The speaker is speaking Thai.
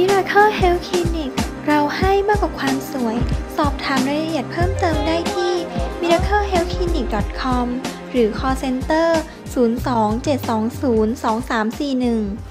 มิราเคิลเฮลคลินิกเราให้มากกว่าความสวย สอบถามรายละเอียดเพิ่มเติมได้ที่ miraclehealthclinic.com หรือ call center 02 720 2341